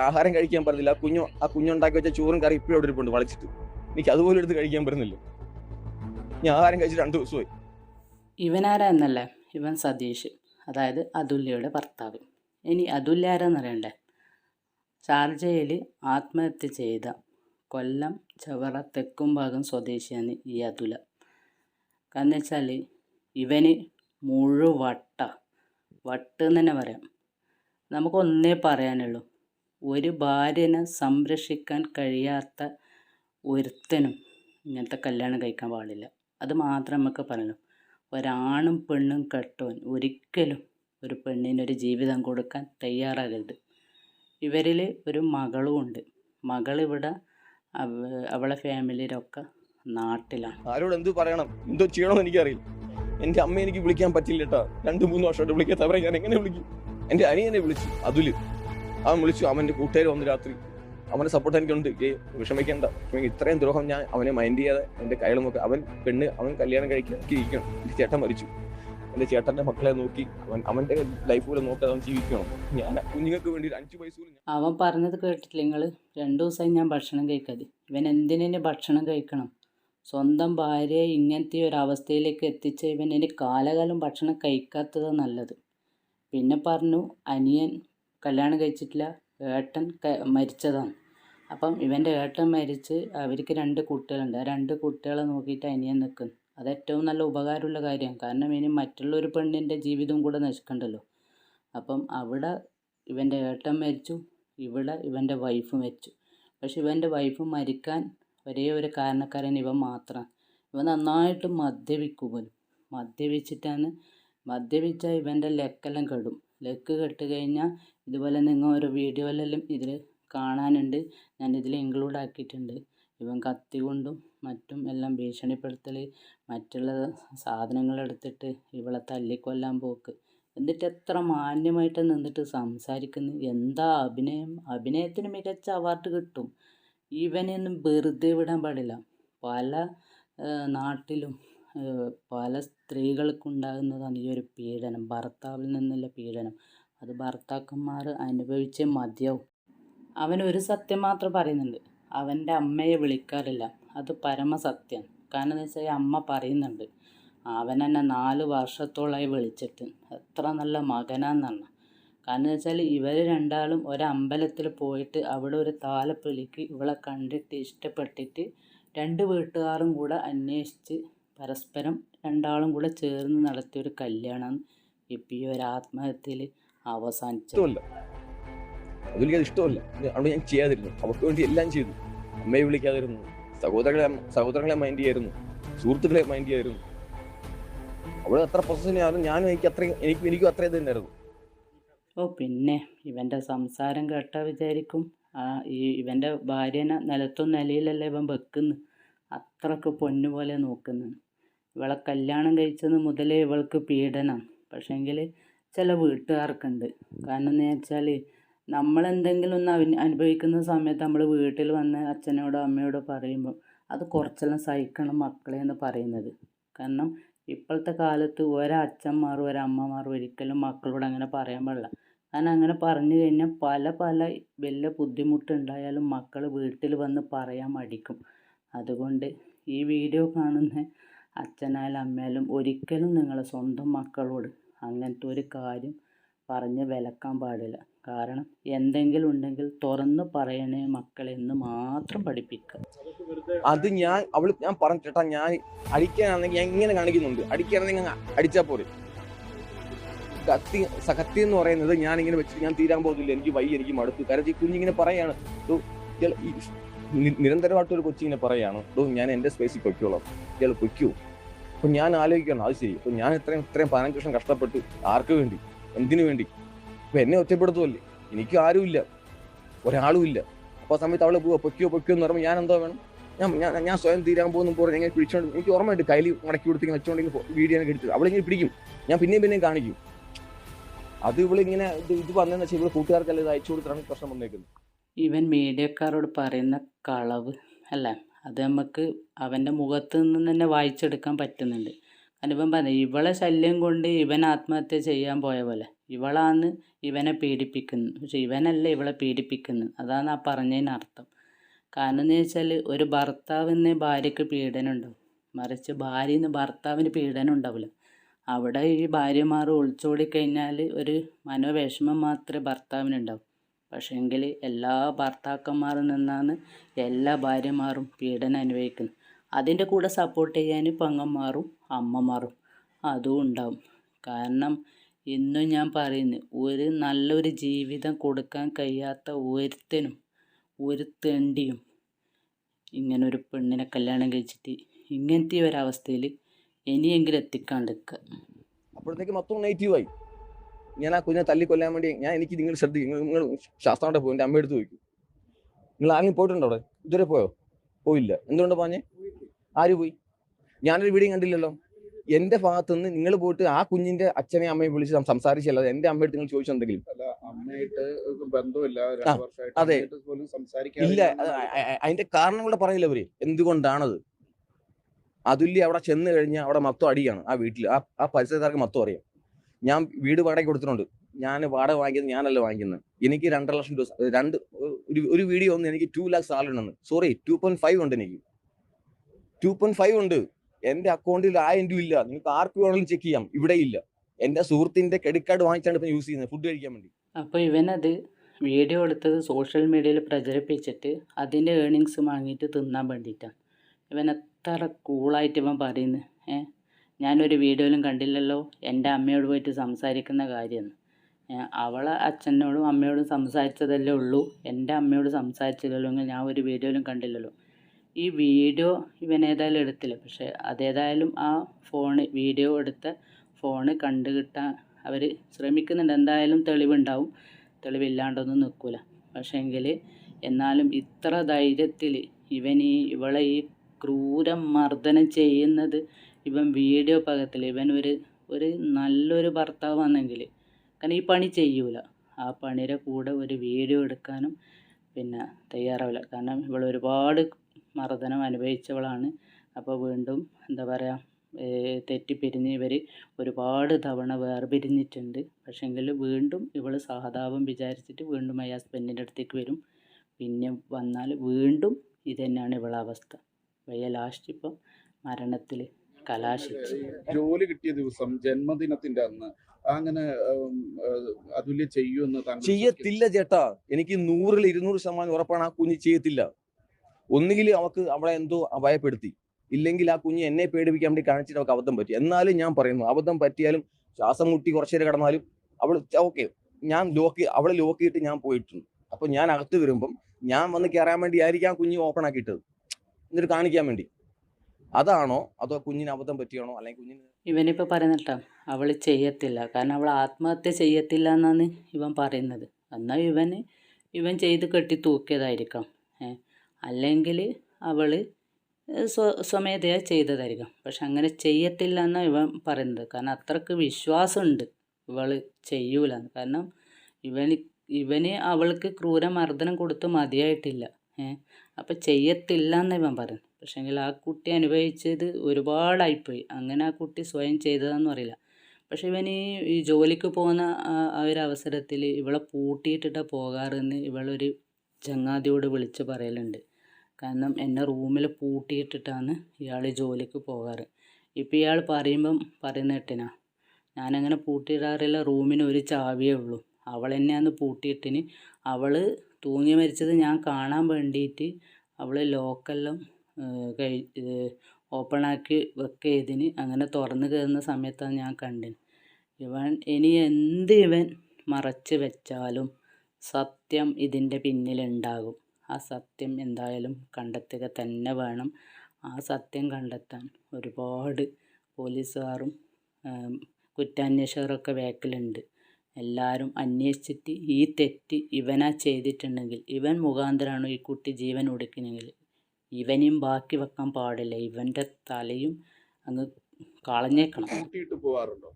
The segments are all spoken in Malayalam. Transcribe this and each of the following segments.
ആഹാരം കഴിക്കാൻ പറ്റുന്നില്ല ആ കുഞ്ഞു ആ കുഞ്ഞുണ്ടാക്കി വെച്ച ചോറും കറി ഇപ്പോഴും അവിടെ ഇരിപ്പുണ്ട് വളച്ചിട്ട്. എനിക്ക് അതുപോലെ എടുത്ത് കഴിക്കാൻ പറ്റുന്നില്ല ഞാൻ ആഹാരം കഴിച്ചിട്ട് രണ്ട് ദിവസമായി. ഇവനാരാ എന്നല്ലേ? ഇവൻ സതീഷ് അതായത് അതുല്യയുടെ ഭർത്താവ്. ഇനി അതുല്യ ആരാന്നറിയണ്ടേ ഷാർജയിൽ ആത്മഹത്യ ചെയ്ത കൊല്ലം ചവറ തെക്കുംഭാഗം സ്വദേശിയാണ് ഈ അതുല. കാരണം വെച്ചാൽ ഇവന് മുഴുവട്ട വട്ട് എന്ന് തന്നെ പറയാം. നമുക്കൊന്നേ പറയാനുള്ളൂ. ഒരു ഭാര്യനെ സംരക്ഷിക്കാൻ കഴിയാത്ത ഒരുത്തനും ഇങ്ങനത്തെ കല്യാണം കഴിക്കാൻ പാടില്ല. അത് മാത്രം നമുക്ക് പറഞ്ഞു ഒരാണും പെണ്ണും കെട്ടവൻ ഒരിക്കലും ഒരു പെണ്ണിനൊരു ജീവിതം കൊടുക്കാൻ തയ്യാറാകരുത്. ഇവരിൽ ഒരു മകളും ഉണ്ട്. മകളിവിടെ അവ- അവളെ ഫാമിലിയിലൊക്കെ നാട്ടിലാണ്. ആരോട് എന്ത് പറയണം? എന്തോ ചെയ്യണമെന്ന് എനിക്കറിയില്ല. എന്റെ അമ്മ എനിക്ക് വിളിക്കാൻ പറ്റില്ല കേട്ടോ രണ്ട് മൂന്ന് വർഷമായിട്ട് വിളിക്കാത്തവരെ ഞാൻ എങ്ങനെ വിളിക്കും? എന്റെ അനിയനെ വിളിച്ചു. അതുൽ അവൻ വിളിച്ചു അവന്റെ കൂട്ടുകാർ വന്നു രാത്രി. അവന്റെ സപ്പോർട്ട് എനിക്കുണ്ട്. ഏ വിഷമിക്കണ്ട. വിഷമിക്ക- ഇത്രയും ദ്രോഹം ഞാൻ അവനെ മൈൻഡ് ചെയ്യാതെ എന്റെ കയ്യിൽ നോക്കി. അവൻ പെണ്ണ് അവൻ കല്യാണം കഴിക്കാൻ ഇരിക്കണം. ചേട്ടൻ മരിച്ചു. എന്റെ ചേട്ടന്റെ മക്കളെ നോക്കി അവൻ അവന്റെ ലൈഫ് പോലെ നോക്കി അവൻ ജീവിക്കണം. ഞാൻ കുഞ്ഞുങ്ങൾക്ക് വേണ്ടി അഞ്ചു പൈസ അവൻ പറഞ്ഞത് കേട്ടിട്ടില്ല നിങ്ങൾ രണ്ടു ദിവസമായി ഞാൻ ഭക്ഷണം കഴിക്കാതെ. ഇവൻ എന്തിനു ഭക്ഷണം കഴിക്കണം? സ്വന്തം ഭാര്യയെ ഇങ്ങനത്തെ ഒരു അവസ്ഥയിലേക്ക് എത്തിച്ച ഇവൻ ഇനി കാലകാലം ഭക്ഷണം കഴിക്കാത്തതാണ് നല്ലത്. പിന്നെ പറഞ്ഞു അനിയൻ കല്യാണം കഴിച്ചിട്ടില്ല. ഏട്ടൻ മരിച്ചതാണ്. അപ്പം ഇവന്റെ ഏട്ടൻ മരിച്ച് അവർക്ക് രണ്ട് കുട്ടികളുണ്ട്. ആ രണ്ട് കുട്ടികളെ നോക്കിയിട്ട് അനിയൻ നിൽക്കുന്നു അത് ഏറ്റവും നല്ല ഉപകാരമുള്ള കാര്യമാണ് കാരണം ഇനി മറ്റുള്ളൊരു പെണ്ണിന്റെ ജീവിതം കൂടെ നശിക്കണ്ടല്ലോ. അപ്പം അവിടെ ഇവന്റെ ഏട്ടൻ മരിച്ചു. ഇവിടെ ഇവന്റെ വൈഫ് മരിച്ചു. പക്ഷെ ഇവന്റെ വൈഫ് മരിക്കാൻ ഒരേ ഒരു കാരണക്കാരൻ ഇവൻ മാത്രമാണ് ഇവൻ നന്നായിട്ട് മദ്യപിക്കും പോലും മദ്യപിച്ചിട്ടാണ് മദ്യപിച്ചാൽ ഇവന്റെ ലെക്കെല്ലാം കെടും. ലെക്ക് കെട്ട് കഴിഞ്ഞാൽ ഇതുപോലെ നിങ്ങൾ ഓരോ വീഡിയോയിലെല്ലാം ഇതിൽ കാണാനുണ്ട്. ഞാൻ ഇതിൽ ഇൻക്ലൂഡ് ആക്കിയിട്ടുണ്ട്. ഇവൻ കത്തി കൊണ്ടും മറ്റും എല്ലാം ഭീഷണിപ്പെടുത്തൽ മറ്റുള്ള സാധനങ്ങൾ എടുത്തിട്ട് ഇവളെ തല്ലിക്കൊല്ലാൻ പോക്ക്. എന്നിട്ട് എത്ര മാന്യമായിട്ട് നിന്നിട്ട് സംസാരിക്കുന്നു. എന്താ അഭിനയം? അഭിനയത്തിന് മികച്ച അവാർഡ് കിട്ടും. ഇവനെയൊന്നും വെറുതെ വിടാൻ പാടില്ല. പല നാട്ടിലും പല സ്ത്രീകൾക്കുണ്ടാകുന്നതാണ് ഈ ഒരു പീഡനം. ഭർത്താവിൽ നിന്നുള്ള പീഡനം. അത് ഭർത്താക്കന്മാർ അനുഭവിച്ച മതിയാവും. അവൻ ഒരു സത്യം മാത്രം പറയുന്നുണ്ട്. അവന്റെ അമ്മയെ വിളിക്കാറില്ല. അത് പരമസത്യം. കാരണം എന്ന് വെച്ചാൽ അമ്മ പറയുന്നുണ്ട്. അവൻ എന്നെ നാല് വർഷത്തോളമായി വിളിച്ചിട്ട് എത്ര നല്ല മകനാന്നാണ്. കാരണം എന്ന് വെച്ചാൽ ഇവർ രണ്ടാളും ഒരമ്പലത്തിൽ പോയിട്ട് അവിടെ ഒരു താലപ്പൊലിക്ക് ഇവളെ കണ്ടിട്ട് ഇഷ്ടപ്പെട്ടിട്ട് രണ്ട് വീട്ടുകാരും കൂടെ അന്വേഷിച്ച് പരസ്പരം രണ്ടാളും കൂടെ ചേർന്ന് നടത്തിയ ഒരു കല്യാണം ഇപ്പം ഈ ഒരു ആത്മഹത്യയിൽ അവസാനിച്ചത് ഇഷ്ടമല്ല. അതുലിക്ക് ഇഷ്ടമല്ല ഞാൻ ചെയ്യാതിരുന്നു. അവർക്ക് വേണ്ടി എല്ലാം ചെയ്തു. അമ്മയെ വിളിക്കാതിരുന്നു. സഹോദരങ്ങളെ സഹോദരങ്ങളെ മൈൻഡ് ചെയ്യായിരുന്നു. സുഹൃത്തുക്കളെ മൈൻഡ് ചെയ്യായിരുന്നു. അവിടെ അത്ര പൊസസീവായിരുന്നു ഞാനും എനിക്ക് അത്രയും എനിക്ക് എനിക്കും അത്രയും തന്നെയായിരുന്നു. ഓ പിന്നെ ഇവന്റെ സംസാരം കേട്ടാൽ വിചാരിക്കും. ആ ഈ ഇവന്റെ ഭാര്യനെ നിലത്തും നിലയിലല്ലേ ഇവൻ വെക്കുന്നു? അത്രയ്ക്ക് പൊന്നുപോലെ നോക്കുന്നു. ഇവളെ കല്യാണം കഴിച്ചത് മുതലേ ഇവൾക്ക് പീഡനം. പക്ഷേങ്കിൽ ചില വീട്ടുകാർക്കുണ്ട്. കാരണം എന്ന് വെച്ചാൽ നമ്മളെന്തെങ്കിലും ഒന്ന് അവന് അനുഭവിക്കുന്ന സമയത്ത് നമ്മൾ വീട്ടിൽ വന്ന് അച്ഛനോടോ അമ്മയോടോ പറയുമ്പോൾ അത് കുറച്ചെല്ലാം സഹിക്കണം മക്കളെ എന്ന് പറയുന്നത്. കാരണം ഇപ്പോഴത്തെ കാലത്ത് ഒരച്ഛന്മാരും ഒരമ്മമാരും ഒരിക്കലും മക്കളോട് അങ്ങനെ പറയാൻ പാടില്ല. കാരണം അങ്ങനെ പറഞ്ഞു കഴിഞ്ഞാൽ പല പല വലിയ ബുദ്ധിമുട്ടുണ്ടായാലും മക്കൾ വീട്ടിൽ വന്ന് പറയാൻ മടിക്കും. അതുകൊണ്ട് ഈ വീഡിയോ കാണുന്ന അച്ഛനായാലും അമ്മയായാലും ഒരിക്കലും നിങ്ങളെ സ്വന്തം മക്കളോട് അങ്ങനത്തെ ഒരു കാര്യം പറഞ്ഞ് വിലക്കാൻ പാടില്ല. കാരണം എന്തെങ്കിലും ഉണ്ടെങ്കിൽ തുറന്ന് പറയണേ മക്കളെന്ന് മാത്രം പഠിപ്പിക്കുക. അത് ഞാൻ അവൾ ഞാൻ പറഞ്ഞു ചേട്ടാ ഞാൻ അടിക്കാനാണെങ്കിൽ എങ്ങനെ കാണിക്കുന്നുണ്ട്. അടിക്കാനാണെങ്കിൽ അടിച്ചാൽ അടിച്ചാ പോരെ. കത്തി കത്തി എന്ന് പറയുന്നത് ഞാൻ ഇങ്ങനെ വെച്ചിട്ട് ഞാൻ തീരാൻ പോകുന്നില്ല. എനിക്ക് വയ്യ എനിക്ക് മടുത്തു. കാരണം ഈ കുഞ്ഞിങ്ങനെ പറയാണ്. "ഡോ, ഇയാൾ നിരന്തരമായിട്ട് ഒരു കൊച്ചിങ്ങനെ പറയാണ്. ഞാൻ എന്റെ സ്പേസിൽ പൊയ്ക്കോളാം. ഇയാൾ പൊയ്ക്കൂ. അപ്പൊ ഞാൻ ആലോചിക്കണം അത് ശരി. അപ്പൊ ഞാൻ ഇത്രയും ഇത്രയും പതിനഞ്ച് വർഷം കഷ്ടപ്പെട്ടു ആർക്ക് വേണ്ടി? എന്തിനു വേണ്ടി? അപ്പൊ എന്നെ ഒറ്റപ്പെടുത്തുമല്ലേ എനിക്ക് ആരുമില്ല ഒരാളും ഇല്ല. അപ്പൊ ആ സമയത്ത് അവളെ പോവാ പൊക്കിയോ പൊക്കിയോ എന്ന് പറയുമ്പോൾ ഞാൻ എന്തോ വേണം? ഞാൻ ഞാൻ ഞാൻ സ്വയം തീരാൻ പോകുന്ന പോലെ ഞാൻ പിടിച്ചോണ്ട് എനിക്ക് ഓർമ്മയുണ്ട് കയ്യിൽ മടക്കി കൊടുത്തിങ്ങനെ വെച്ചോണ്ടെങ്കിൽ വീഡിയോ ഒക്കെ എടുത്തത് അവളിങ്ങനെ പിടിക്കും. ഞാൻ പിന്നെയും പിന്നെയും കാണിക്കും. അത് ഇവളിങ്ങനെ ഇത് ഇത് വന്നതെന്ന് വെച്ചാൽ ഇവിടെ കൂട്ടുകാർക്കെല്ലാം ഇത് അയച്ചു കൊടുത്താണ് പ്രശ്നം വന്നേക്കുന്നത്. ഇവൻ മീഡിയക്കാരോട് പറയുന്ന കളവ്. അല്ല? അത് നമുക്ക് അവന്റെ മുഖത്ത് നിന്ന് തന്നെ വായിച്ചെടുക്കാൻ പറ്റുന്നുണ്ട്. അനുപം പറഞ്ഞു ഇവളെ ശല്യം കൊണ്ട് ഇവൻ ആത്മഹത്യ ചെയ്യാൻ പോയ പോലെ. ഇവളാണ് ഇവനെ പീഡിപ്പിക്കുന്നത് പക്ഷെ ഇവനല്ല ഇവളെ പീഡിപ്പിക്കുന്നത്. അതാണ് ആ പറഞ്ഞതിനർത്ഥം കാരണം എന്ന് വെച്ചാൽ ഒരു ഭർത്താവിന് ഭാര്യയ്ക്ക് പീഡനം ഉണ്ടാവും മറിച്ച് ഭാര്യന്ന് ഭർത്താവിന് പീഡനം ഉണ്ടാവില്ല അവിടെ ഈ ഭാര്യമാർ ഒളിച്ചോടി കഴിഞ്ഞാൽ ഒരു മനോവിഷമം മാത്രമേ ഭർത്താവിനുണ്ടാവും. പക്ഷേങ്കിൽ എല്ലാ ഭർത്താക്കന്മാരിൽ നിന്നാണ് എല്ലാ ഭാര്യമാരും പീഡനം അനുഭവിക്കുന്നത്. അതിന്റെ കൂടെ സപ്പോർട്ട് ചെയ്യാൻ പെങ്ങന്മാരും അമ്മമാരും അതും ഉണ്ടാവും. കാരണം ഇന്നും ഞാൻ പറയുന്നത് ഒരു നല്ലൊരു ജീവിതം കൊടുക്കാൻ കഴിയാത്ത ഒരുത്തനും ഒരു തെണ്ടിയും ഇങ്ങനെ ഒരു പെണ്ണിനെ കല്യാണം കഴിച്ചിട്ട് ഇങ്ങനത്തെ ഒരവസ്ഥയിൽ ഇനിയെങ്കിലും എത്തിക്കാണ്ടിരിക്കുക അപ്പോഴത്തേക്ക് മൊത്തം നെഗറ്റീവായി ഞാൻ ആ കുഞ്ഞിനെ തല്ലിക്കൊല്ലാൻ വേണ്ടി ഞാൻ എനിക്ക് നിങ്ങൾ ശ്രദ്ധിക്കും. നിങ്ങൾ ശാസ്ത്രാണ്ട് പോയി എന്റെ അമ്മ എടുത്ത് ചോദിക്കും. നിങ്ങൾ ആരെങ്കിലും പോയിട്ടുണ്ടോ അവിടെ? ഇതുവരെ പോയോ? പോയില്ല. എന്തുകൊണ്ട് പറഞ്ഞേ ആര് പോയി? ഞാനൊരു വീഡിയോ കണ്ടില്ലല്ലോ. എന്റെ ഭാഗത്തു നിന്ന് നിങ്ങൾ പോയിട്ട് ആ കുഞ്ഞിന്റെ അച്ഛനെ അമ്മയെ വിളിച്ച് സംസാരിച്ചല്ലോ സംസാരിച്ചല്ലാതെ എന്റെ അമ്മയോട് നിങ്ങൾ ചോദിച്ചെന്തെങ്കിലും അതെ. ഇല്ല അതിന്റെ കാരണം കൂടെ പറയില്ല അവർ എന്തുകൊണ്ടാണത്? അതുല്യ അവിടെ ചെന്ന് കഴിഞ്ഞാൽ അവിടെ മത്തം അടിയാണ് ആ വീട്ടിൽ ആ ആ പരിസരക്കാർക്ക് മൊത്തം അറിയാം. ഞാൻ വീട് വാടക കൊടുത്തിട്ടുണ്ട്. ഞാൻ വാടക വാങ്ങിക്കുന്നത് ഞാനല്ല വാങ്ങിക്കുന്നത് എനിക്ക് രണ്ടര ലക്ഷം രൂപ രണ്ട് ഒരു ഒരു വീഡിയോ ഒന്ന് എനിക്ക് ടു ലാക്സ് സാലറി ഉണ്ടെന്ന്. സോറി ടു പോയിന്റ് ഫൈവ് ഉണ്ട് എനിക്ക്. ടു പോയിന്റ് ഫൈവ് ഉണ്ട്. എന്റെ അക്കൗണ്ടിൽ ആയിരം ഇല്ല. നിങ്ങൾക്ക് ആർക്ക് വേണമെങ്കിലും ചെക്ക് ചെയ്യാം. ഇവിടെ ഇല്ല. എന്റെ സുഹൃത്തിന്റെ ക്രെഡിറ്റ് കാർഡ് വാങ്ങിച്ചാണ് ഇപ്പം യൂസ് ചെയ്യുന്നത് ഫുഡ് കഴിക്കാൻ വേണ്ടി. അപ്പൊ ഇവനത് വീഡിയോ എടുത്തത് സോഷ്യൽ മീഡിയയിൽ പ്രചരിപ്പിച്ചിട്ട് അതിന്റെ ഏണിങ്സ് വാങ്ങിയിട്ട് തിന്നാൻ വേണ്ടിയിട്ടാണ് ഇവൻ എത്ര കൂളായിട്ട് ഇവൻ പറയുന്നത് ഏ? ഞാനൊരു വീഡിയോയിലും കണ്ടില്ലല്ലോ. എന്റെ അമ്മയോട് പോയിട്ട് സംസാരിക്കുന്ന കാര്യമെന്ന്. അവൾ അച്ഛനോടും അമ്മയോടും സംസാരിച്ചതല്ലേ ഉള്ളൂ. എന്റെ അമ്മയോട് സംസാരിച്ചില്ലല്ലോ എങ്കിൽ ഞാൻ ഒരു വീഡിയോയിലും കണ്ടില്ലല്ലോ. ഈ വീഡിയോ ഇവൻ ഏതായാലും എടുത്തില്ല. പക്ഷേ അതേതായാലും ആ ഫോണ് വീഡിയോ എടുത്ത ഫോണ് കണ്ടു കിട്ടാൻ അവർ ശ്രമിക്കുന്നുണ്ട്. എന്തായാലും തെളിവുണ്ടാവും. തെളിവില്ലാണ്ടൊന്നും നിൽക്കില്ല പക്ഷേങ്കിൽ എന്നാലും ഇത്ര ധൈര്യത്തിൽ ഇവൻ ഈ ഇവളെ ഈ ക്രൂരം മർദ്ദനം ചെയ്യുന്നത് ഇവൻ വീഡിയോ പകത്തിൽ ഇവൻ ഒരു ഒരു നല്ലൊരു ഭർത്താവാണെങ്കിൽ കാരണം ഈ പണി ചെയ്യൂല. ആ പണിയുടെ കൂടെ ഒരു വീഡിയോ എടുക്കാനും പിന്നെ തയ്യാറാവില്ല. കാരണം ഇവൾ ഒരുപാട് മർദ്ദനം അനുഭവിച്ചവളാണ്. അപ്പോൾ വീണ്ടും എന്താ പറയുക തെറ്റിപ്പിരിഞ്ഞ് ഇവർ ഒരുപാട് തവണ വേർപിരിഞ്ഞിട്ടുണ്ട്. പക്ഷേങ്കിൽ വീണ്ടും ഇവൾ സഹതാപം വിചാരിച്ചിട്ട് വീണ്ടും അയാൾ ഹസ്ബൻഡിന്റെ അടുത്തേക്ക് വരും. പിന്നെ വന്നാൽ വീണ്ടും ഇതുതന്നെയാണ് ഇവളെ അവസ്ഥ. വയ്യ ലാസ്റ്റ് ഇപ്പം മരണത്തിൽ കലാശിച്ചു ജോലി കിട്ടിയ ദിവസം ജന്മദിനത്തിന്റെ അന്ന് അങ്ങനെ അതുല്യ ചെയ്യുമെന്ന് ചെയ്യത്തില്ല ചേട്ടാ. എനിക്ക് നൂറിൽ ഇരുന്നൂറ് ശതമാനം ഉറപ്പാണ് ആ കുഞ്ഞ് ചെയ്യത്തില്ല. ഒന്നുകിൽ അവക്ക് അവളെ എന്തോ ഭയപ്പെടുത്തി. ഇല്ലെങ്കിൽ ആ കുഞ്ഞ് എന്നെ പേടിപ്പിക്കാൻ വേണ്ടി കാണിച്ചിട്ട് അവൾക്ക് അബദ്ധം പറ്റി. എന്നാലും ഞാൻ പറയുന്നു അബദ്ധം പറ്റിയാലും ശ്വാസം മുട്ടി കുറച്ചു നേരം കിടന്നാലും അവൾ ഓക്കെ ഞാൻ ലോക്ക് അവളെ ലോക്ക് ചെയ്തിട്ട് ഞാൻ പോയിട്ടുണ്ട്. അപ്പൊ ഞാൻ അകത്ത് വരുമ്പം ഞാൻ വന്ന് കയറാൻ വേണ്ടി ആയിരിക്കും ആ കുഞ്ഞ് ഓപ്പൺ ആക്കിയിട്ടത്. എന്നിട്ട് കാണിക്കാൻ വേണ്ടി. അതാണോ? അതോ കുഞ്ഞിന് അബദ്ധം പറ്റിയാണോ? അല്ലെങ്കിൽ കുഞ്ഞിന് ഇവനിപ്പോൾ പറയുന്നിട്ടോ അവൾ ചെയ്യത്തില്ല. കാരണം അവൾ ആത്മഹത്യ ചെയ്യത്തില്ല എന്നാണ് ഇവൻ പറയുന്നത്. എന്നാൽ ഇവന് ഇവൻ ചെയ്ത് കെട്ടി തൂക്കിയതായിരിക്കാം. അല്ലെങ്കിൽ അവൾ സ്വ സ്വമേധയാ ചെയ്തതായിരിക്കാം. പക്ഷെ അങ്ങനെ ചെയ്യത്തില്ല എന്നാണ് ഇവൻ പറയുന്നത്. കാരണം അത്രയ്ക്ക് വിശ്വാസമുണ്ട് ഇവൾ ചെയ്യൂല കാരണം ഇവന് ഇവന് അവൾക്ക് ക്രൂരമർദ്ദനം കൊടുത്ത് മതിയായിട്ടില്ല. ഏ അപ്പം ചെയ്യത്തില്ല എന്ന് ഇവൻ പറയുന്നു പക്ഷേങ്കിൽ ആ കുട്ടി അനുഭവിച്ചത് ഒരുപാടായിപ്പോയി. അങ്ങനെ ആ കുട്ടി സ്വയം ചെയ്തതാണെന്ന് അറിയില്ല. പക്ഷെ ഇവൻ ഈ ജോലിക്ക് പോകുന്ന ആ ഒരു അവസരത്തിൽ ഇവളെ പൂട്ടിയിട്ടിട്ടാണ് പോകാറെന്ന് ഇവളൊരു ചങ്ങാതിയോട് വിളിച്ച് പറയലുണ്ട്. കാരണം എന്നെ റൂമിൽ പൂട്ടിയിട്ടിട്ടാണ് ഇയാൾ ജോലിക്ക് പോകാറ്. ഇപ്പം ഇയാൾ പറയുമ്പം പറയുന്ന കേട്ടിനാ ഞാനങ്ങനെ പൂട്ടിയിടാറില്ല റൂമിന് ഒരു ചാവിയേ ഉള്ളൂ. അവൾ തന്നെയാണ് പൂട്ടിയിട്ടിന്. അവൾ തൂങ്ങി മരിച്ചത് ഞാൻ കാണാൻ വേണ്ടിയിട്ട് അവൾ ലോക്കെല്ലാം കഴി ഓപ്പണാക്കി ചെയ്തിന് അങ്ങനെ തുറന്ന് കയറുന്ന സമയത്താണ് ഞാൻ കണ്ടത്. ഇവൻ ഇനി എന്ത് ഇവൻ മറച്ച് വെച്ചാലും സത്യം ഇതിന്റെ പിന്നിലുണ്ടാകും. ആ സത്യം എന്തായാലും കണ്ടെത്തുക തന്നെ വേണം. ആ സത്യം കണ്ടെത്താൻ ഒരുപാട് പോലീസുകാരും കുറ്റാന്വേഷകരൊക്കെ വേക്കലുണ്ട് എല്ലാവരും അന്വേഷിച്ചിട്ട് ഈ തെറ്റ് ഇവനാ ചെയ്തിട്ടുണ്ടെങ്കിൽ ഇവൻ മുഖാന്തരമാണ് ഈ കുട്ടി ജീവൻ ഒടുക്കണമെങ്കിൽ ഇവനെയും ബാക്കി വെക്കാൻ പാടില്ല. ഇവന്റെ തലയും അങ്ങ് കളഞ്ഞേക്കണം. പോവാറുണ്ടോ?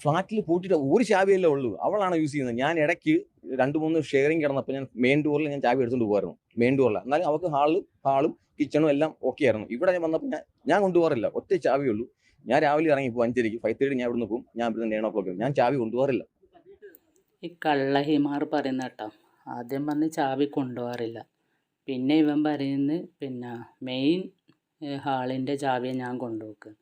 ഫ്ലാറ്റിൽ പൂട്ടിയിട്ട് ഒരു ചാവിയല്ലേ ഉള്ളൂ. അവളാണ് യൂസ് ചെയ്യുന്നത്? ഞാൻ ഇടയ്ക്ക് രണ്ട് മൂന്ന് ഷെയറിങ് കിടന്നപ്പോൾ ഞാൻ മെയിൻ ഡോറിൽ ഞാൻ ചാവി എടുത്തുകൊണ്ട് പോകുമായിരുന്നു മെയിൻ ഡോറിൽ എന്നാലും അവൾക്ക് ഹാളും ഹാളും കിച്ചണും എല്ലാം ഓക്കെ ആയിരുന്നു. ഇവിടെ ഞാൻ വന്നപ്പോൾ ഞാൻ ഞാൻ കൊണ്ടുപോകാറില്ല ഒറ്റ ചാവി ഉള്ളൂ. ഞാൻ രാവിലെ ഇറങ്ങി പോകും അഞ്ചരയ്ക്ക് ഫൈവ് തേർട്ടി ഞാൻ ഇവിടുന്ന് പോകും ഞാൻ ഇവിടുന്ന് നയൻ ഓ ക്ലോക്ക് ഞാൻ ചാവി കൊണ്ടുപോകാറില്ല ഈ കള്ളഹിമാർ പറയുന്ന കേട്ടോ ആദ്യം പറഞ്ഞ് ചാവി കൊണ്ടുപോകാറില്ല പിന്നെ ഇവൻ പറയുന്നത് പിന്നെ മെയിൻ ഹാളിന്റെ ചാവിയെ ഞാൻ കൊണ്ടുപോക്കുക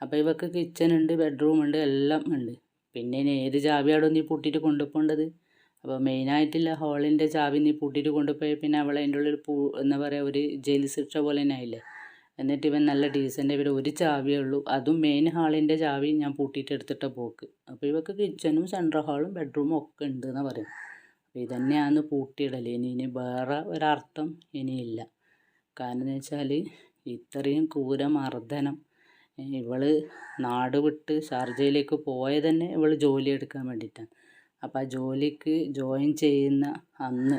അപ്പോൾ ഇവക്ക് കിച്ചൺ ഉണ്ട് ബെഡ്റൂം ഉണ്ട് എല്ലാം ഉണ്ട്. പിന്നെ ഇനി ഏത് ചാവിയാടോ നീ പൂട്ടിയിട്ട് കൊണ്ടുപോകേണ്ടത്? അപ്പോൾ മെയിനായിട്ടില്ല ഹാളിന്റെ ചാവി നീ പൂട്ടിയിട്ട് കൊണ്ടുപോയി പിന്നെ അവളെ അതിന്റെ ഉള്ളിൽ പൂ എന്താ പറയുക ഒരു ജയിൽ ശിക്ഷ പോലെ തന്നെ ആയില്ലേ? എന്നിട്ട് ഇവൻ നല്ല ഡീസന്റ് ഇവർ ഒരു ചാവിയേ ഉള്ളൂ. അതും മെയിൻ ഹാളിന്റെ ചാവി ഞാൻ പൂട്ടിയിട്ട് എടുത്തിട്ട് പോക്ക്. അപ്പോൾ ഇവക്ക് കിച്ചനും സെൻട്രൽ ഹാളും ബെഡ്റൂമും ഒക്കെ ഉണ്ട് എന്നാണ് പറയും അപ്പോൾ ഇതന്നെയാണ് പൂട്ടിയിടൽ ഇനി ഇനി വേറെ ഒരർത്ഥം ഇനിയില്ല. കാരണം എന്ന് വെച്ചാൽ ഇത്രയും ക്രൂരമർദ്ദനം. ഇവൾ നാട് വിട്ട് ഷാർജയിലേക്ക് പോയത് തന്നെ ഇവൾ ജോലി എടുക്കാൻ വേണ്ടിയിട്ടാണ്. അപ്പോൾ ആ ജോലിക്ക് ജോയിൻ ചെയ്യുന്ന അന്ന്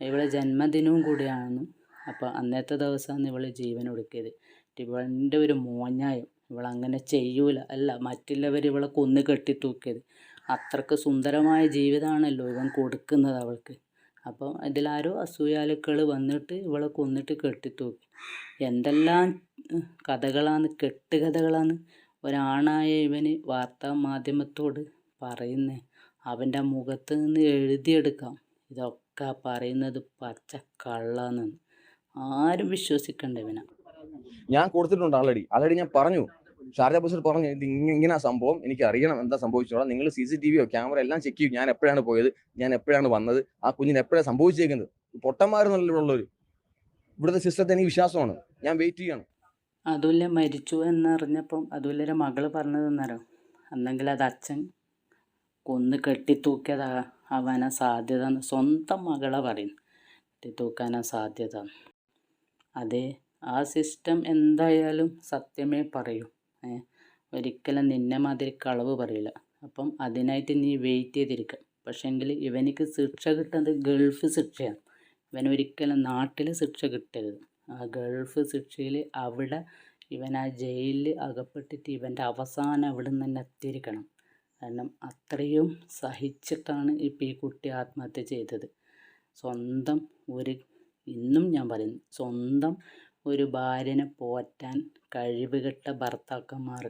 ഇവളെ ജന്മദിനവും കൂടിയാണ് അപ്പോൾ അന്നത്തെ ദിവസമാണ് ഇവൾ ജീവൻ ഒടുക്കിയത്. ഇവളുടെ ഒരു മോഞ്ഞായം ഇവളങ്ങനെ ചെയ്യൂല. അല്ല മറ്റുള്ളവർ ഇവളെ കൊന്ന് കെട്ടിത്തൂക്കിയത് അത്രയ്ക്ക് സുന്ദരമായ ജീവിതമാണല്ലോ ഇവൻ കൊടുക്കുന്നത് അവൾക്ക്. അപ്പം ഇതിലാരോ അസൂയാലുക്കൾ വന്നിട്ട് ഇവളെ കൊന്നിട്ട് കെട്ടിത്തൂക്കി. എന്തെല്ലാം കഥകളാണ് കെട്ടുകഥകളാണ് ഒരാണായ ഇവന് വാർത്താ മാധ്യമത്തോട് പറയുന്നേ. അവന്റെ മുഖത്ത് നിന്ന് എഴുതിയെടുക്കാം. ഇതൊക്കെ പറയുന്നത് പച്ച കള്ളാന്ന് ആരും വിശ്വസിക്കണ്ട ഇവനെ. ഞാൻ കൊടുത്തിട്ടുണ്ട് ആൾറെഡി. ആൾറെഡി ഞാൻ പറഞ്ഞു. ഷാർജ ബസർ പറഞ്ഞു ഇത് ഇങ്ങ- ഇങ്ങനെ സംഭവം. എനിക്ക് അറിയണം എന്താ സംഭവിച്ചോളാം നിങ്ങൾ സി സി ടി വിയോ ക്യാമറ എല്ലാം ചെക്ക് ചെയ്യും. ഞാൻ എപ്പോഴാണ് പോയത്? ഞാൻ എപ്പോഴാണ് വന്നത്? ആ കുഞ്ഞിന് എപ്പോഴാണ് സംഭവിച്ചേക്കുന്നത്? പൊട്ടന്മാരെന്നല്ല ഇവിടെ ഉള്ളവർ ഇവിടുത്തെ സിസ്റ്റത്തെ എനിക്ക് വിശ്വാസമാണ്. ഞാൻ വെയിറ്റ് ചെയ്യണം. അതുല്ല മരിച്ചു എന്നറിഞ്ഞപ്പം അതുല്ലരെ മകൾ പറഞ്ഞത് എന്നറിയോ അന്നെങ്കിൽ അത് അച്ഛൻ കൊന്ന് കെട്ടിത്തൂക്കിയതാ ആവാനാ സാധ്യത സ്വന്തം മകളെ പറയുന്നു കെട്ടിത്തൂക്കാനാ സാധ്യത. അതെ ആ സിസ്റ്റം എന്തായാലും സത്യമേ പറയൂ. ഒരിക്കലും നിന്നെ മാതിരി കളവ് പറയില്ല. അപ്പം അതിനായിട്ട് നീ വെയിറ്റ് ചെയ്തിരിക്കുക പക്ഷേങ്കിൽ ഇവനിക്ക് ശിക്ഷ കിട്ടുന്നത് ഗൾഫ് ശിക്ഷയാണ്. ഇവനൊരിക്കലും നാട്ടിൽ ശിക്ഷ കിട്ടരുത്. ആ ഗൾഫ് ശിക്ഷയിൽ അവിടെ ഇവൻ ആ ജയിലിൽ അകപ്പെട്ടിട്ട് ഇവന്റെ അവസാനം അവിടെ നിന്ന് തന്നെ എത്തിയിരിക്കണം. കാരണം അത്രയും സഹിച്ചിട്ടാണ് ഇപ്പം ഈ കുട്ടി ആത്മഹത്യ ചെയ്തത്. സ്വന്തം ഒരു ഇന്നും ഞാൻ പറയുന്നു സ്വന്തം ഒരു ഭാര്യനെ പോറ്റാൻ കഴിവുകെട്ട ഭർത്താക്കന്മാർ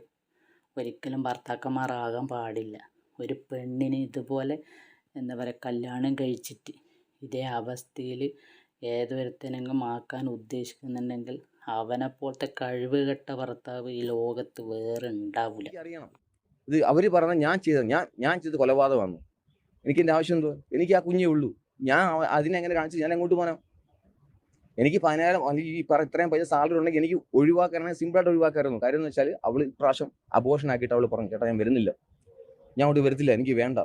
ഒരിക്കലും ഭർത്താക്കന്മാരാകാൻ പാടില്ല. ഒരു പെണ്ണിന് ഇതുപോലെ എന്താ പറയുക കല്യാണം കഴിച്ചിട്ട് ഇതേ അവസ്ഥയിൽ ഏതൊരുത്തനെങ്കിലും ആക്കാൻ ഉദ്ദേശിക്കുന്നുണ്ടെങ്കിൽ അവനെപ്പോലത്തെ കഴിവുകെട്ട ഭർത്താവ് ഈ ലോകത്ത് വേറെ ഉണ്ടാവില്ല ഇത് അവർ പറഞ്ഞ ഞാൻ ചെയ്ത ഞാൻ ഞാൻ ചെയ്ത് കൊലപാതകമാണ്? എനിക്ക് എന്റെ ആവശ്യം എന്തോ എനിക്ക് ആ കുഞ്ഞേ ഉള്ളൂ. ഞാൻ അതിനെങ്ങനെ കാണിച്ചു ഞാൻ എങ്ങോട്ട് പോകാനോ? എനിക്ക് പതിനായിരം അല്ലെങ്കിൽ ഈ ഇത്രയും പൈസ സാലറി ഉണ്ടെങ്കിൽ എനിക്ക് ഒഴിവാക്കാനാണ് സിമ്പിളായിട്ട് ഒഴിവാക്കായിരുന്നു കാര്യം എന്ന് വെച്ചാൽ അവൾ ഇപ്രാവശ്യം അബോഷൻ ആക്കിയിട്ട് അവൾ പറഞ്ഞു ചേട്ടാ ഞാൻ വരുന്നില്ല. ഞാൻ അവിടെ വരത്തില്ല എനിക്ക് വേണ്ട.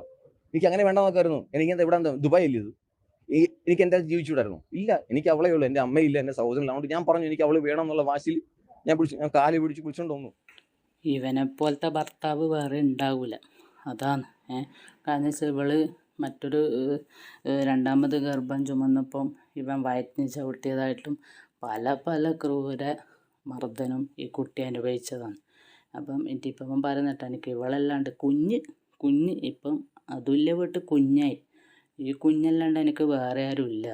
എനിക്ക് അങ്ങനെ വേണ്ട നോക്കായിരുന്നു എനിക്ക് എന്താ ഇവിടെ എന്താ ദുബായ് അല്ലേ ഇത്? എനിക്ക് എന്താ ജീവിച്ചുവിടായിരുന്നു ഇല്ല എനിക്ക് അവളെ ഉള്ളൂ എന്റെ അമ്മയില്ല എന്റെ സഹോദരൻ അതുകൊണ്ട് ഞാൻ പറഞ്ഞു എനിക്ക് അവൾ വേണം എന്നുള്ള വാശിയിൽ ഞാൻ പിടിച്ചു ഞാൻ കാൽ പിടിച്ച് പിടിച്ചോണ്ട് ഇവനെ പോലത്തെ ഭർത്താവ് വേറെ ഉണ്ടാവില്ല അതാണ് ഏഹ് കാരണം വെച്ചാൽ ഇവൾ മറ്റൊരു രണ്ടാമത് ഗർഭം ചുമന്നപ്പം ഇവൻ വയറ്റിന് ചവിട്ടിയതായിട്ടും പല പല ക്രൂര മർദ്ദനം ഈ കുട്ടി അനുഭവിച്ചതാണ്. അപ്പം ഇപ്പം പറയുന്നിട്ട് എനിക്ക് ഇവളല്ലാണ്ട് കുഞ്ഞ് കുഞ്ഞ് ഇപ്പം അതുല്യ വീട്ട് കുഞ്ഞായി. ഈ കുഞ്ഞല്ലാണ്ട് എനിക്ക് വേറെ ആരും ഇല്ല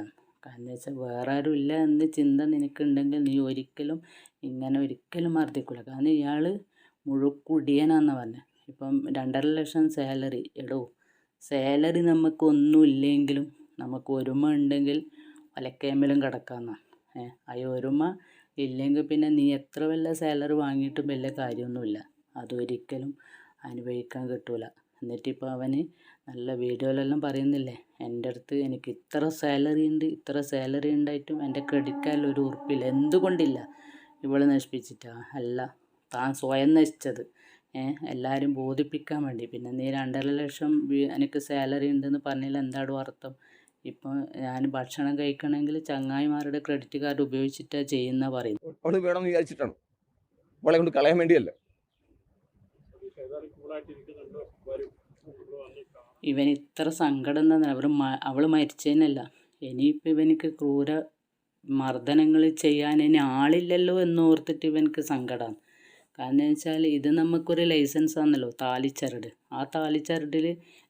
കാരണം വെച്ചാൽ വേറെ ആരും ഇല്ല എന്ന് ചിന്ത നിനക്കുണ്ടെങ്കിൽ നീ ഒരിക്കലും ഇങ്ങനെ ഒരിക്കലും മർദ്ദിക്കില്ല കാരണം ഇയാൾ മുഴുക്കുടിയനാന്ന് പറഞ്ഞത് ഇപ്പം രണ്ടര ലക്ഷം സാലറി. എടോ സാലറി നമുക്ക് ഒന്നുമില്ലെങ്കിലും നമുക്ക് ഒരുമ ഉണ്ടെങ്കിൽ ഒലക്കേമ്പലും കിടക്കാമെന്നാണ് ഏ അയോരുമ ഇല്ലെങ്കിൽ പിന്നെ നീ എത്ര വല്ല സാലറി വാങ്ങിയിട്ടും വലിയ കാര്യമൊന്നുമില്ല. അതൊരിക്കലും അനുഭവിക്കാൻ കിട്ടൂല. എന്നിട്ടിപ്പോൾ അവന് നല്ല വീഡിയോയിലെല്ലാം പറയുന്നില്ലേ എന്റെ അടുത്ത് എനിക്ക് ഇത്ര സാലറി ഉണ്ട് ഇത്ര സാലറി ഉണ്ടായിട്ടും എന്റെ ക്രെഡിറ്റ് കാർഡിൽ ഒരു ഉറപ്പില്ല. എന്തുകൊണ്ടില്ല? ഇവൾ നശിപ്പിച്ചിട്ടാ? അല്ല താൻ സ്വയം നശിച്ചത്. എല്ലാവരും ബോധിപ്പിക്കാൻ വേണ്ടി. പിന്നെ നീ രണ്ടര ലക്ഷം എനിക്ക് സാലറി ഉണ്ടെന്ന് പറഞ്ഞാൽ എന്താണ് അർത്ഥം? ഇപ്പം ഞാൻ ഭക്ഷണം കഴിക്കണമെങ്കിൽ ചങ്ങായിമാരുടെ ക്രെഡിറ്റ് കാർഡ് ഉപയോഗിച്ചിട്ടാ ചെയ്യുന്ന പറയുന്നത്. അവൾ വേണമെന്ന് വിചാരിച്ചിട്ടാണ്. അവളെ കൊണ്ട് കളയാൻ വേണ്ടിയല്ല. ഇവൻ ഇത്ര സങ്കടം തന്നെ അവർ അവൾ മരിച്ചതിനല്ല ഇനിയിപ്പോൾ ഇവനിക്ക് ക്രൂര മർദ്ദനങ്ങൾ ചെയ്യാൻ ഇനി ആളില്ലല്ലോ എന്നോർത്തിട്ട് ഇവനക്ക് സങ്കടമാണ് കാരണം വെച്ചാൽ ഇത് നമുക്കൊരു ലൈസൻസ് ആണല്ലോ താലിച്ചരട്. ആ താലിച്ചരടിൽ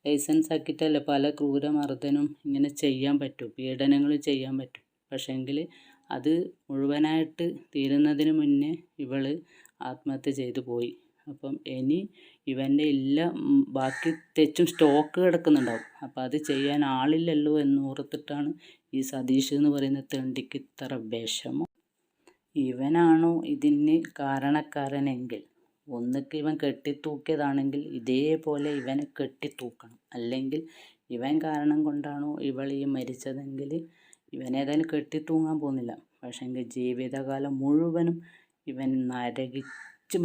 ലൈസൻസ് ആക്കിയിട്ടല്ലേ പല ക്രൂരമർദ്ദനും ഇങ്ങനെ ചെയ്യാൻ പറ്റും പീഡനങ്ങൾ ചെയ്യാൻ പറ്റും. പക്ഷേങ്കിൽ അത് മുഴുവനായിട്ട് തീരുന്നതിന് മുന്നേ ഇവൾ ആത്മഹത്യ ചെയ്തു പോയി. അപ്പം ഇനി ഇവന്റെ എല്ലാ ബാക്കി തെച്ചും സ്റ്റോക്ക് കിടക്കുന്നുണ്ടാവും. അപ്പം അത് ചെയ്യാൻ ആളില്ലല്ലോ എന്ന് ഓർത്തിട്ടാണ് ഈ സതീഷ് എന്ന് പറയുന്ന തെണ്ടിക്ക് ഇത്ര വിഷമം. ഇവനാണോ ഇതിന് കാരണക്കാരനെങ്കിൽ? ഒന്നിക്ക് ഇവൻ കെട്ടിത്തൂക്കിയതാണെങ്കിൽ ഇതേപോലെ ഇവനെ കെട്ടിത്തൂക്കണം. അല്ലെങ്കിൽ ഇവൻ കാരണം കൊണ്ടാണോ ഇവൾ ഈ മരിച്ചതെങ്കിൽ ഇവനേതായാലും കെട്ടിത്തൂങ്ങാൻ പോകുന്നില്ല. പക്ഷേ പക്ഷേങ്കിൽ ജീവിതകാലം മുഴുവനും ഇവൻ നരകിച്ച്